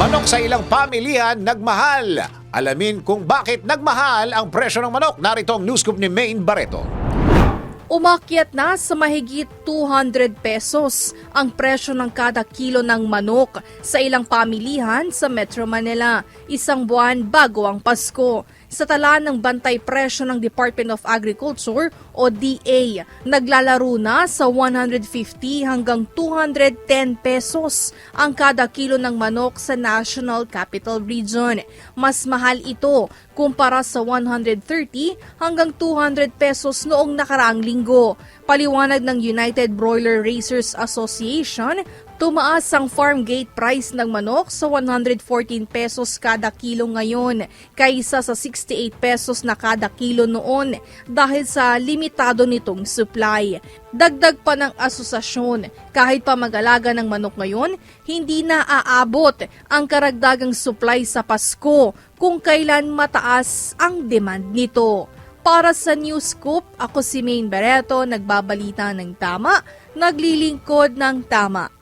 Manok sa ilang pamilya nagmahal. Alamin kung bakit nagmahal ang presyo ng manok. Narito ang news ni Maine Barreto. Umakyat na sa mahigit 200 pesos ang presyo ng kada kilo ng manok sa ilang pamilihan sa Metro Manila, isang buwan bago ang Pasko. Sa tala ng bantay presyo ng Department of Agriculture o DA, naglalaro na sa 150 hanggang 210 pesos ang kada kilo ng manok sa National Capital Region. Mas mahal ito kumpara sa 130 hanggang 200 pesos noong nakaraang linggo. Paliwanag ng United Broiler Raisers Association, tumaas ang farm gate price ng manok sa 114 pesos kada kilo ngayon kaysa sa 68 pesos na kada kilo noon dahil sa limitado nitong supply. Dagdag pa ng asosasyon, kahit pa mag-alaga ng manok ngayon, hindi na aabot ang karagdagang supply sa Pasko kung kailan mataas ang demand nito. Para sa News Scoop, ako si Maine Barreto, nagbabalita ng tama, naglilingkod ng tama.